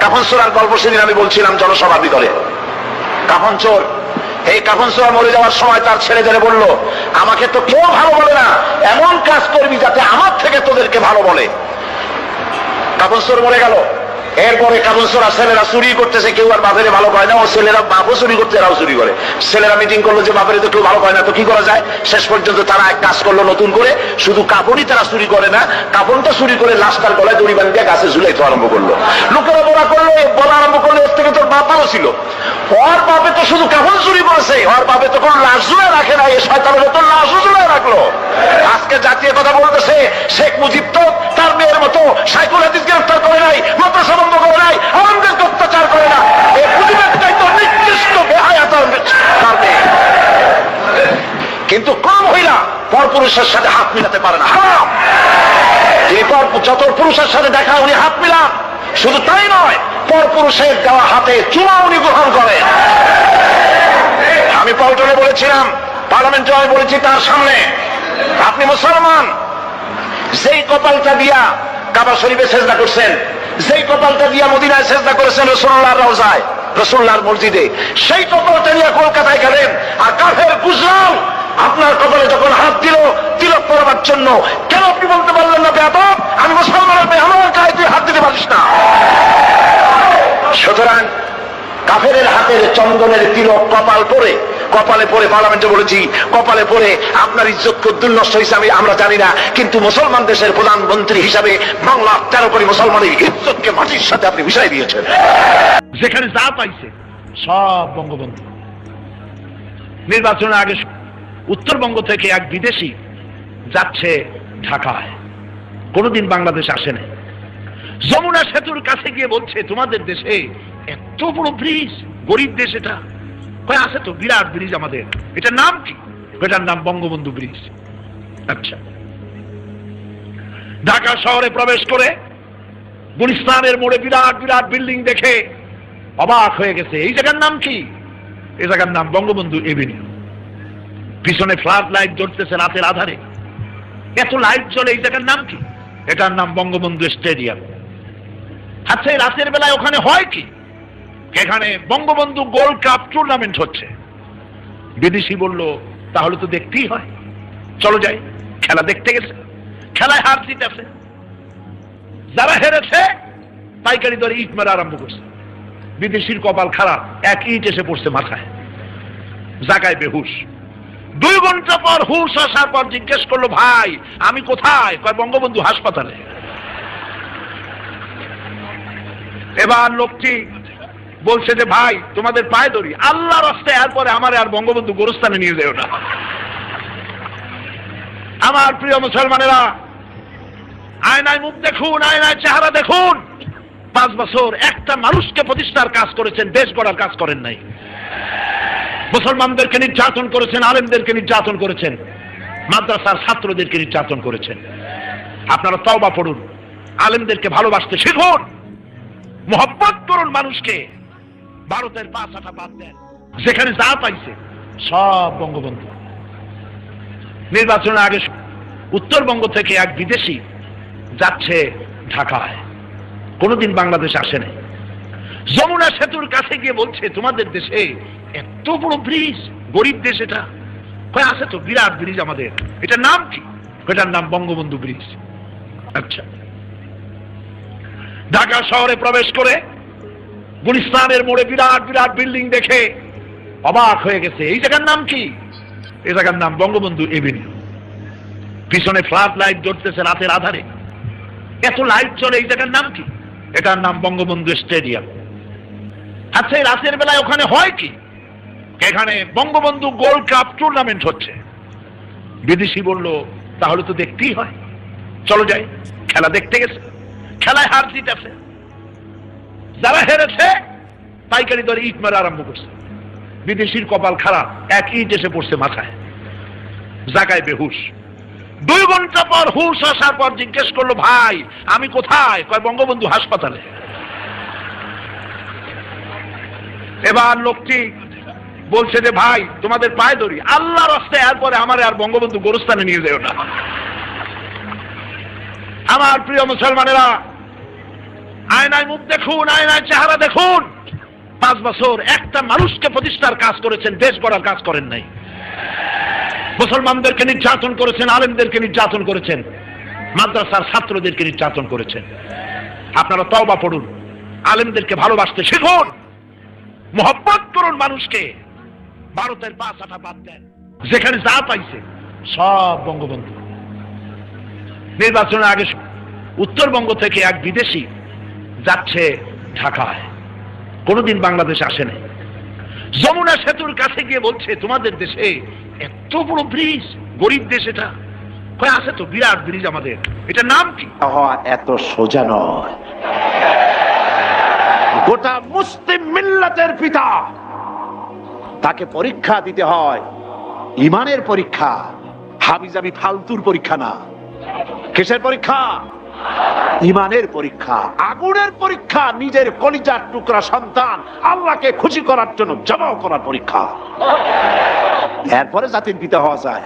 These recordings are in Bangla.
কাফন চোরার গল্প সেদিন আমি বলছিলাম জনসভার ভিতরে। কাফন চোর, এই কাফন চোরা মরে যাওয়ার সময় তার ছেলে ধরে বলল, আমাকে তো কেউ ভালো বলে না, এমন কাজ করবি যাতে আমার থেকে তোদেরকে ভালো বলে। কাফন চোর মরে গেল। এরপরে কাপড় চোরা ছেলেরা চুরি করতেছে, কেউ আর বাপের ভালো পায় না, ও ছেলেরা বাপও চুরি করতে এরাও চুরি করে। ছেলেরা মিটিং করল যে বাপের তো কেউ ভালো পায় না, তো কি করা যায়? শেষ পর্যন্ত তারা এক কাজ করল নতুন করে, শুধু কাপড়ই তারা চুরি করে না কাপড়টা চুরি করে লাস্টার গলায় দড়ি বাঁধিয়ে গাছে ঝুলাইতে আরম্ভ করল। লোকেরা বলা করল, বলা আরম্ভ করল, এর থেকে তোর বাপ ভালো ছিল। ওর বাপে তো শুধু কাপড় চুরি করেছে ওর বাপে তো কোনো লাশ ঝুলে রাখে না এই শয়তানের তো লাশও ঝুলে রাখল। আজকে জাতীয় কথা বলতেছে, শেখ মুজিব তো তার মেয়ের মতো সাইকুল হাদিস গ্রেফতার করে নাই, মাদ্রাসা বন্ধ করে নাই আমাদেরকে অত্যাচার করে না। এই মুজিবের চাইতে নির্দিষ্ট বেহায়া তার। কিন্তু কোন মহিলা পরপুরুষের সাথে হাত মিলাতে পারে না। তিনি পর যত পুরুষের সাথে দেখা উনি হাত মিলান। শুধু তাই নয়, পরপুরুষের দেওয়া হাতে চুমা উনি গ্রহণ করেন আমি পল্টনে বলেছিলাম, পার্লামেন্টে আমি বলেছি তার সামনে। আপনি মুসলমান, যেই কপালটা দিয়া কাবা শরীফে চেষ্টা করছেন, যেই কপালটা দিয়া মদিনায় চেষ্টা করেছেন রসুল্লাহ রওজায়, রসুল্লাহর মসজিদে, সেই কপালটা নিয়ে কলকাতায় গেলেন, আর কাফের গুজরাল আপনার কপালে যখন হাত দিল, তিলক পড়াবার জন্য কেন আপনি বলতে পারলেন না বেয়াদব আমি মুসলমানের মেয়ে আমার গায়ে তুই হাত দিতে পারিস না সুতরাং কাফের হাতের চন্দনের তিলক কপাল পরে, কপালে পরে পার্লামেন্টে বলেছি, কপালে পরে আপনার ইজ্জত কদ্দুর নষ্ট হিসাবে আমরা জানি না, কিন্তু মুসলমান দেশের প্রধানমন্ত্রী হিসাবে বাংলা তেরো কোটি মুসলমানের ইজ্জতকে মাটির সাথে আপনি মিশাই দিয়েছেন। যেখানে যা পাইছে, সব বঙ্গবন্ধু। নির্বাচনের আগে উত্তরবঙ্গ থেকে এক বিদেশি যাচ্ছে ঢাকায়। কোনোদিন বাংলাদেশ আসে নাই। যমুনা সেতুর কাছে গিয়ে বলছে, তোমাদের দেশে এত বড় ব্রিজ, গরিব দেশ এটা। আছে তো, বিরাট ব্রিজ আমাদের। এটার নাম কি? এটার নাম বঙ্গবন্ধু ব্রিজ। আচ্ছা। ঢাকা শহরে প্রবেশ করে গুলিস্তানের মোড়ে বিরাট বিরাট বিল্ডিং দেখে অবাক হয়ে গেছে। এই জায়গার নাম কি? এই জায়গার নাম বঙ্গবন্ধু এভিনিউ। পিছনে ফ্লাড লাইট জ্বলতেছে রাতের আধারে। এত লাইট জ্বলে, এই জায়গার নাম কি? এটার নাম বঙ্গবন্ধু স্টেডিয়াম। আচ্ছা এই রাতের বেলায় ওখানে হয় কি? এখানে বঙ্গবন্ধু গোল্ড কাপ টুর্নামেন্ট হচ্ছে। বিদেশি বলল, তাহলে তো দেখতেই হয়। চলো যাই, খেলা দেখতে গেছে। খেলায় হার জিত আছে যারা হেরেছে, পাইকারি দরে ইট মারা আরম্ভ করছে। বিদেশির কপাল খারাপ, এক ইট এসে পড়ছে মাথায়। জাগায় বেহুশ। দুই ঘণ্টা পর হুশ আসার পর জিজ্ঞেস করল, ভাই, আমি কোথায়? কয়, বঙ্গবন্ধু হাসপাতালে। এবার লোকটি বলছে যে, ভাই, তোমাদের পায়ে ধরি আল্লাহ রাস্তায় এরপরে আমার আর বঙ্গবন্ধু গোরস্থানে নিয়ে যেও না। আমার প্রিয় মুসলমানেরা, আয়নায় মুখ দেখুন, আয়নায় চেহারা দেখুন। পাঁচ বছর একটা মানুষকে প্রতিষ্ঠার কাজ করেছেন, দেশ গড়ার কাজ করেন নাই। মুসলমানদেরকে নির্যাতন করেছেন, আলেমদেরকে নির্যাতন করেছেন, মাদ্রাসার ছাত্রদেরকে নির্যাতন করেছেন। আপনারা তওবা পড়ুন, আলেমদেরকে ভালোবাসতে শিখুন। মোহব্বত করুন মানুষকে। ভারতের পাঁচ আটা বাদ দেন। যেখানে যা পাইছে, সব বঙ্গবন্ধু। নির্বাচনের আগে উত্তরবঙ্গ থেকে এক বিদেশি যাচ্ছে ঢাকায়। কোনোদিন বাংলাদেশ আসে নাই। যমুনা সেতুর কাছে গিয়ে বলছে, তোমাদের দেশে এত বড় ব্রিজ, গরিব দেশ এটা। কয়, আছে তো, বিরাট ব্রিজ আমাদের। এটার নাম কি? এটার নাম? বঙ্গবন্ধু ব্রিজ। আচ্ছা। ঢাকা শহরে প্রবেশ করে গুলিস্তানের মোড়ে বিরাট বিরাট বিল্ডিং দেখে অবাক হয়ে গেছে। এই জায়গার নাম কি? এই জায়গার নাম বঙ্গবন্ধু এভিনিউ। পিছনে ফ্লাড লাইট জ্বলতেছে রাতের আধারে। এত লাইট চলে এই জায়গার নাম কি? এটার নাম বঙ্গবন্ধু স্টেডিয়াম। আচ্ছা এই রাতের বেলায় ওখানে হয় কি? এখানে বঙ্গবন্ধু গোল্ড কাপ টুর্নামেন্ট হচ্ছে। বিদেশি বলল, তাহলে তো দেখতেই হয়। চলো যাই, খেলা দেখতে গেছে। খেলায় হার জিত আছে যারা হেরেছে, পাইকারি দরে ইট মারা আরম্ভ করছে। বিদেশির কপাল খারাপ, এক ইট এসে পড়ছে মাথায়। জাগায় বেহুশ। দুই ঘণ্টা পর হুশ আসার পর জিজ্ঞেস করল, ভাই, আমি কোথায়? কয়, বঙ্গবন্ধু হাসপাতালে। এবার লোকটি বলছে যে, ভাই, তোমাদের পায়ে ধরি। আল্লাহ রাস্তায় এরপরে আমার আর বঙ্গবন্ধু গোরস্থানে নিয়ে যেও না। আমার প্রিয় মুসলমানেরা আয়নায় মুখ দেখুন, আয়নায় চেহারা দেখুন। পাঁচ বছর একটা মানুষকে প্রতিষ্ঠার কাজ করেছেন, দেশ গড়ার কাজ করেন নাই। মুসলমানদেরকে নির্যাতন করেছেন, আলেমদেরকে নির্যাতন করেছেন, মাদ্রাসার ছাত্রদেরকে নির্যাতন করেছেন। আপনারা তওবা পড়ুন, আলেমদেরকে ভালোবাসতে শিখুন। মোহব্বত করুন মানুষকে। ভারতের পাঁচ আটা বাদ দেন। যেখানে যা পাইছে, সব বঙ্গবন্ধু। নির্বাচনের আগে উত্তরবঙ্গ থেকে এক বিদেশি যাচ্ছে ঢাকায়। কোনোদিন বাংলাদেশ আসেনি। যমুনা সেতুর কাছে গিয়ে বলছে, তোমাদের দেশে এত বড় ব্রিজ, গরিব দেশ এটা। কয়, আছে তো, বিরাট ব্রিজ আমাদের। এটা নাম কি? এত সোজা নয়। গোটা মুসলিম মিল্লাতের পিতা, তাকে পরীক্ষা দিতে হয়। ইমানের পরীক্ষা, হাবিজাবি ফালতুর পরীক্ষা না। কিসের পরীক্ষা? ইমানের পরীক্ষা, আগুনের পরীক্ষা, নিজের কলিজার টুকরা সন্তান, আল্লাহকে খুশি করার জন্য জবাও করার পরীক্ষা। এরপরে জাতির পিতা হওয়া যায়।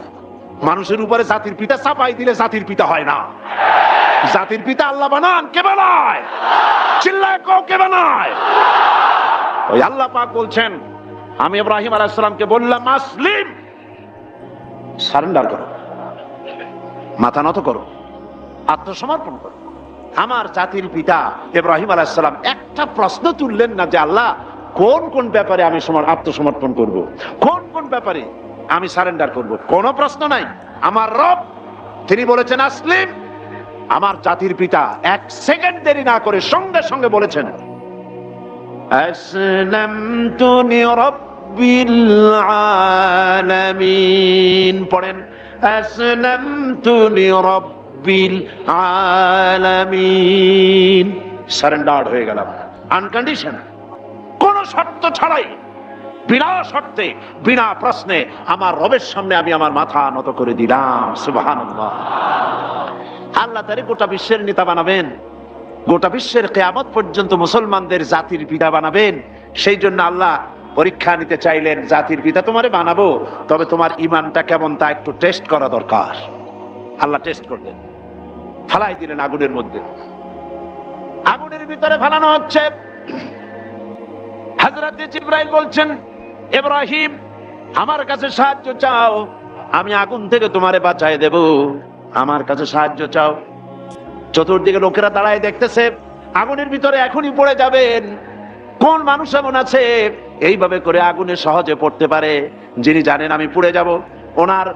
মানুষের উপরে জাতির পিতা চাপাই দিলে জাতির পিতা হয় না। জাতির পিতা আল্লাহ বানান, কে বানায়? চিল্লায় কও, কে বানায়? ওই আল্লাহ পাক বলছেন, আমি ইব্রাহিম আলাইহিসসালামকে বললাম, মাসলিম, সারেন্ডার করো। মাথা নত করো। আত্মসমর্পণ করো আমার জাতির পিতা ইব্রাহিম আলাইহিসসালাম একটা প্রশ্ন তুললেন না যে, আল্লাহ, কোন কোন ব্যাপারে আমি সমর, আত্মসমর্পণ করব? কোন কোন ব্যাপারে আমি সারেন্ডার করব? কোনো প্রশ্ন নাই। আমার রব, তিনি বলেছেন, আসলিম। আমার জাতির পিতা এক সেকেন্ড দেরি না করে সঙ্গে সঙ্গে বলেছেন পড়েন লিরাব্বিল আলামিন। সারেন্ডার হয়ে গেলাম। আনকন্ডিশন কোন শর্ত ছাড়াই, বিনা শর্তে, বিনা প্রশ্নে আমার রবের সামনে আমি আমার মাথা নত করে দিলাম। সুবহানাল্লাহ। আল্লাহ তারে গোটা বিশ্বের নেতা বানাবেন। গোটা বিশ্বের কেয়ামত পর্যন্ত মুসলমানদের জাতির পিতা বানাবেন। সেই জন্য আল্লাহ পরীক্ষা নিতে চাইলেন, জাতির পিতা তোমারে বানাবো, তবে তোমার ইমানটা কেমন তা একটু টেস্ট করা দরকার। আল্লাহ টেস্ট করলেন ফালাই দিলেন আগুনের মধ্যে। আগুনের ভিতরে ফালানো হচ্ছে। হাজরত জিব্রাইল বলছেন, ইব্রাহিম, আমার কাছে সাহায্য চাও। আমি আগুন থেকে তোমারে বাঁচায় দেব। আমার কাছে সাহায্য চাও। চতুর্দিকে লোকেরা দাঁড়ায় দেখতেছে, আগুনের ভিতরে এখনই পড়ে যাবেন। কোন মানুষ এমন আছে? এইভাবে করে আগুনে সহজে পড়তে পারে। যিনি জানেন আমি পুড়ে যাব। ওনার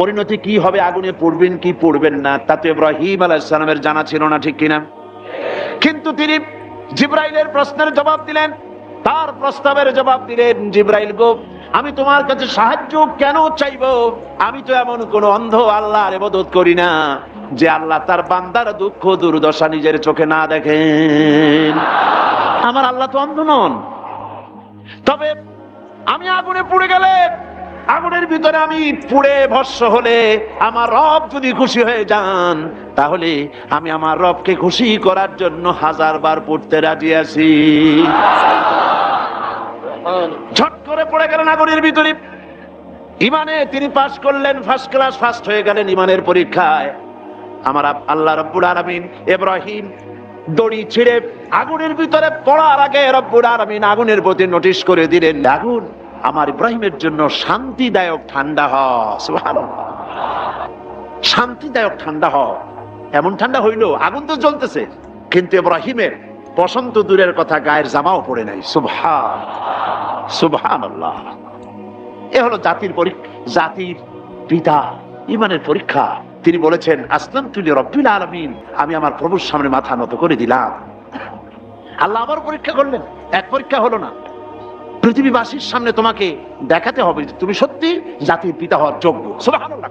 পরিণতি কি হবে? আগুনে পড়বেন কি পড়বেন না? তা তো ইব্রাহিম আলাইসালামের জানা ছিল না, ঠিক কিনা? কিন্তু তিনি জিব্রাইলের প্রশ্নের জবাব দিলেন। তার প্রস্তাবের জবাব দিলেন, জিব্রাইল গো, আমি তোমার কাছে সাহায্য কেন চাইব? আমি তো এমন কোন অন্ধ আল্লাহর ইবাদত করি না, যে আল্লাহ তার বান্দার দুঃখ দুর্দশা নিজের চোখে না দেখেন। আমার আল্লাহ তো অন্ধ নন। তবে আমি আগুনে পুড়ে গেলে আগুনের ভিতরে আমি পুড়ে ভস্য হলে আমার রব যদি খুশি হয়ে যান, তাহলে আমি আমার রবকে খুশি করার জন্য হাজার বার পড়তে রাজি আছি। ঝট করে পড়ে গেলেন আগুনের ভিতরে। ইমানে তিনি পাশ করলেন ফার্স্ট ক্লাস ফার্স্ট হয়ে গেলেন ইমানের পরীক্ষায়। আমার আল্লাহ রব্বুল আলামিন ইব্রাহিম দড়ি ছিঁড়ে আগুনের ভিতরে পড়ার আগে রব্বুল আলামিন আগুনের প্রতি নোটিশ করে দিলেন, আগুন আমার ইব্রাহিমের জন্য শান্তিদায়ক ঠান্ডা শান্তিদায়ক ঠান্ডা হ এমন ঠান্ডা হইল, আগুন তো জ্বলতেছে, কিন্তু ইব্রাহিমের বসন্ত দূরের কথা গায়ের জামাও পড়ে নাই সুবহান আল্লাহ এ হলো জাতির জাতির পিতা, ইমানের পরীক্ষা। তিনি বলেছেন আসলাম তুলি রব্বিল আলমিন। আমি আমার প্রভুর সামনে মাথা নত করে দিলাম। আল্লাহ আবার পরীক্ষা করলেন, এক পরীক্ষা হলো না। পৃথিবীবাসীর সামনে তোমাকে দেখাতে হবে যে তুমি সত্যি জাতির পিতা হওয়ার যোগ্য। সুবহানাল্লাহ।